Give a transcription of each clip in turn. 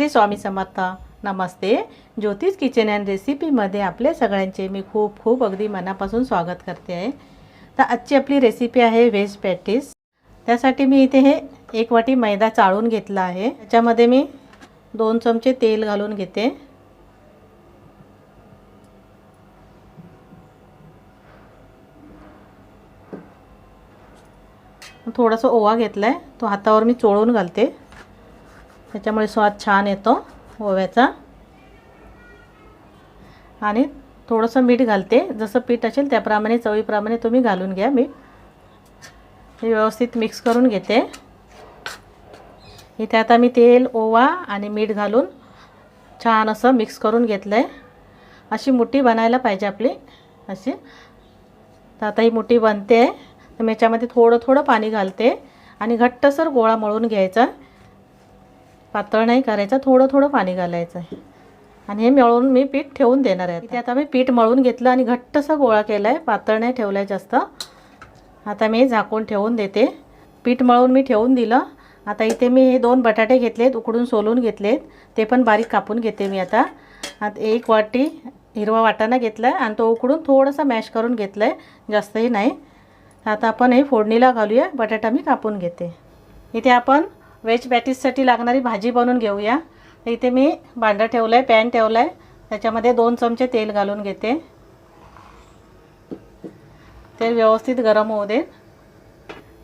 श्री स्वामी समर्थ. नमस्ते. ज्योतिष kitchen and रेसिपीमध्ये आपल्या सगळ्यांचे मी खूप खूप अगदी मनापासून स्वागत करते आहे. तर आजची आपली रेसिपी आहे व्हेज पॅटीस. त्यासाठी मी इथे हे एक वाटी मैदा चाळून घेतला आहे. त्याच्यामध्ये मी दोन चमचे तेल घालून घेते. थोडासा ओवा घेतला आहे तो हातावर मी चोळून घालते. त्याच्यामुळे स्वाद छान येतो ओव्याचा. आणि थोडंसं मीठ घालते. जसं पीठ असेल त्याप्रमाणे चवीप्रमाणे तुम्ही घालून घ्या मीठ. हे व्यवस्थित मिक्स करून घेते. इथे आता मी तेल ओवा आणि मीठ घालून छान असं मिक्स करून घेतलं आहे अशी मुठी बनायला पाहिजे आपली. अशी. तर आता ही मुठी बनते. तर मी याच्यामध्ये थोडं थोडं पाणी घालते. आणि घट्टसर गोळा मळून घ्यायचा. पातळ नाही करायचं थोडं थोडं पाणी घालायचं आहे आणि हे मिळवून मी पीठ ठेवून देणार आहे इथे आता मी पीठ मळून घेतलं आणि घट्टसा गोळा केला आहे पातळ नाही ठेवला आहे जास्त. आता मी झाकून ठेवून देते. पीठ मळून मी ठेवून दिलं. आता इथे मी हे दोन बटाटे घेतलेत उकडून सोलून घेतलेत. ते पण बारीक कापून घेते मी आता. आता एक वाटी हिरवा वाटाणा घेतला आहे आणि तो उकडून थोडंसं मॅश करून घेतलं आहे जास्तही नाही. आता आपण हे फोडणीला घालूया बटाटा मी कापून घेते. इथे आपण व्हेज पॅटीससाठी लागणारी भाजी बनवून घेऊया. तर इथे मी भांडं ठेवलं आहे पॅन ठेवलं आहे त्याच्यामध्ये दोन चमचे तेल घालून घेते. तेल व्यवस्थित गरम होऊ दे.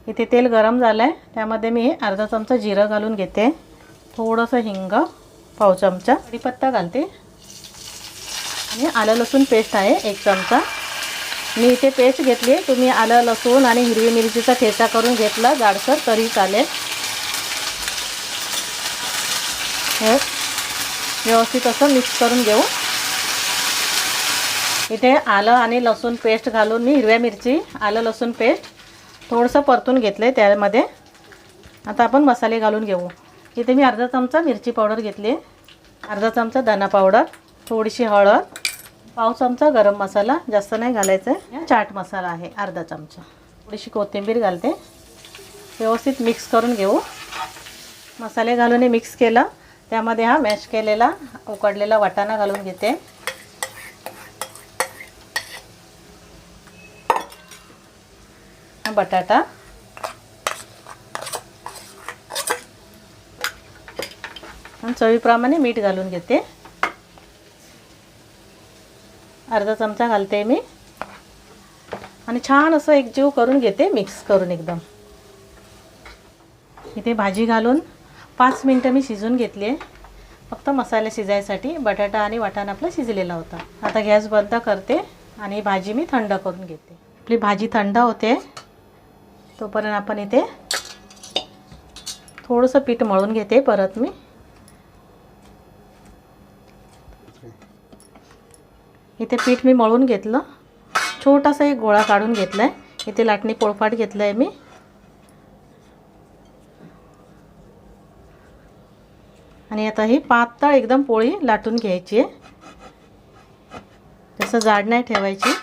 इथे तेल गरम झालं आहे त्यामध्ये मी अर्धा चमचा जिरं घालून घेते. थोडंसं हिंग पाव चमचा. कढीपत्ता घालते. आणि आलं लसूण पेस्ट आहे एक चमचा. मी इथे पेस्ट घेतली. तुम्ही आलं लसूण आणि हिरवी मिरचीचा ठेचा करून घेतला. जाडसर तरी चालेल. हे व्यवस्थित असं मिक्स करून घेऊ. इथे आलं आणि लसूण पेस्ट घालून मी हिरव्या मिरची आलं लसूण पेस्ट थोडंसं परतून घेतलं आहे त्यामध्ये. आता आपण मसाले घालून घेऊ. इथे मी अर्धा चमचा मिरची पावडर घेतली. अर्धा चमचा धना पावडर थोडीशी हळद पाव चमचा गरम मसाला जास्त नाही घालायचा. आहे चाट मसाला आहे अर्धा चमचा. थोडीशी कोथिंबीर घालते. व्यवस्थित मिक्स करून घेऊ. मसाले घालून मिक्स केलं. त्यामध्ये हा मॅश केलेला उकडलेला वाटाणा घालून घेते. बटाटा. चवीप्रमाणे मीठ घालून घेते. अर्धा चमचा घालते मी. आणि छान असं एकजीव करून घेते मिक्स करून एकदम. इथे भाजी घालून पाच मिनटं मी शिजून घेतली आहे. फक्त मसाले शिजायसाठी बटाटा आणि वाटाणा आपला शिजलेला होता. आता गॅस बंद करते आणि भाजी मी थंड करून घेते. आपली भाजी थंड होते. तोपर्यंत आपण इथे थोडंसं पीठ मळून घेते परत मी. इथे पीठ मी मळून घेतलं. छोटासा एक गोळा काढून घेतला आहे इथे लाटणी पोळपाट घेतलं आहे मी. आणि आता ही पातळ एकदम पोळी लाटून घ्यायची आहे. जसं जाड नाही ठेवायची.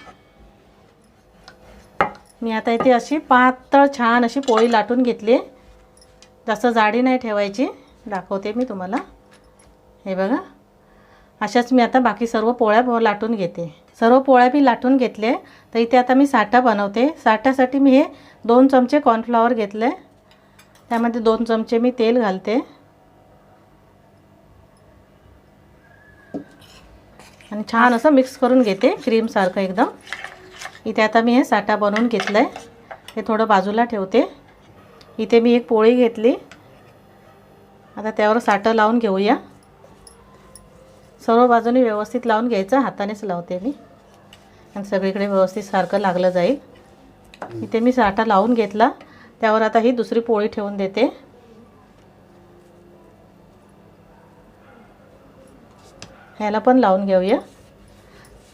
मी आता इथे अशी पातळ छान अशी पोळी लाटून घेतली. जास्त जाडी नाही ठेवायची. दाखवते मी तुम्हाला. हे बघा. अशाच मी आता बाकी सर्व पोळ्या लाटून घेते. सर्व पोळ्या मी लाटून घेतले. तर इथे आता मी साठा बनवते. साठ्यासाठी मी हे दोन चमचे कॉर्नफ्लॉवर घेतले. त्यामध्ये दोन चमचे मी तेल घालते. आणि छान असं मिक्स करून घेते क्रीमसारखं एकदम. इथे आता मी हे साठा बनवून घेतलं आहे हे थोडं बाजूला ठेवते. इथे मी एक पोळी घेतली. आता त्यावर साठं लावून घेऊया. सर्व बाजूने व्यवस्थित लावून घ्यायचं हातानेच लावते मी. आणि सगळीकडे व्यवस्थित सारखं लागलं जाईल. इथे मी साठा लावून घेतला. त्यावर आता ही दुसरी पोळी ठेवून देते. ह्याला पण लावून घेऊया.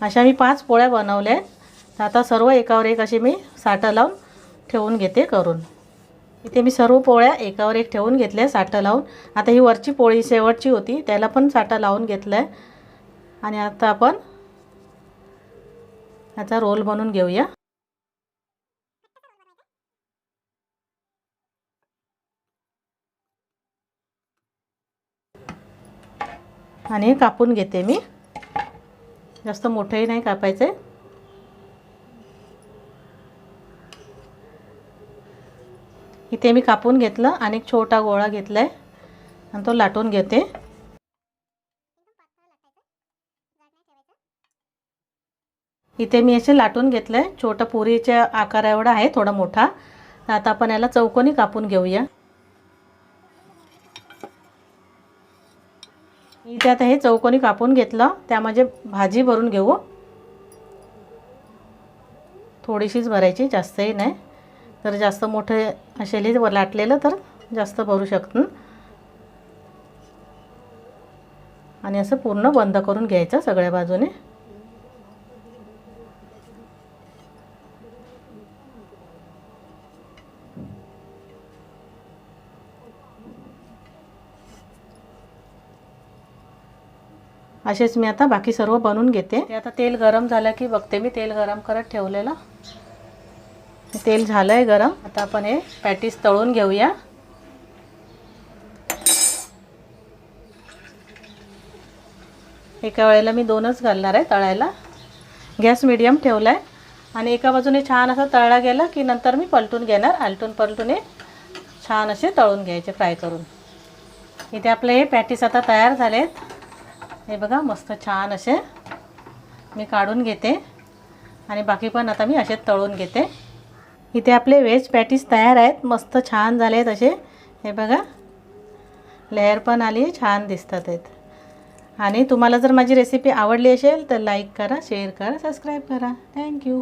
अशा मी पाच पोळ्या बनवल्या आहेत. आता सर्व एकावर एक अशी मी साठं लावून ठेवून घेते करून. इथे मी सर्व पोळ्या एकावर एक ठेवून घेतल्या साठं लावून. आता ही वरची पोळी शेवटची होती त्याला पण साठा लावून घेतला आहे आणि आता आपण याचा रोल बनवून घेऊया. आणि कापून घेते मी. जास्त मोठंही नाही कापायचं. आहे इथे मी कापून घेतलं आणि एक छोटा गोळा घेतला आहे आणि तो लाटून घेते. इथे मी असे लाटून घेतलं आहे छोटा पुरीच्या आकारा एवढा आहे थोडा मोठा. आता आपण याला चौकोनी कापून घेऊया. इथे आता हे चौकोनी कापून घेतलं. त्यामध्ये भाजी भरून घेऊ. थोडीशीच भरायची जास्तही नाही. तर जास्त मोठे असेल लाटलेलं तर जास्त भरू शकतं आणि असं पूर्ण बंद करून घ्यायचं सगळ्या बाजूने. असेच मी आता बाकी सर्व बनवून घेते. ते आता तेल गरम झालं की बघते मी तेल गरम करत ठेवलेलं. तेल झालं आहे गरम. आता आपण हे पॅटीस तळून घेऊया. एका वेळेला मी दोनच घालणार आहे तळायला. गॅस मिडियम ठेवला आहे आणि एका बाजूने छान असं तळला गेला की नंतर मी पलटून घेणार. आलटून पलटून हे छान असे तळून घ्यायचे फ्राय करून. इथे आपले हे पॅटीस आता तयार झालेत. हे बघा मस्त छान असे मी काढून घेते. आणि बाकी पण आता मी असे तळून घेते. इथे आपले व्हेज पॅटीस तयार आहेत. मस्त छान झाले आहेत असे. हे बघा लेअर पण आली छान दिसतात आहेत. आणि तुम्हाला जर माझी रेसिपी आवडली असेल तर लाईक करा शेअर करा सबस्क्राईब करा. थँक्यू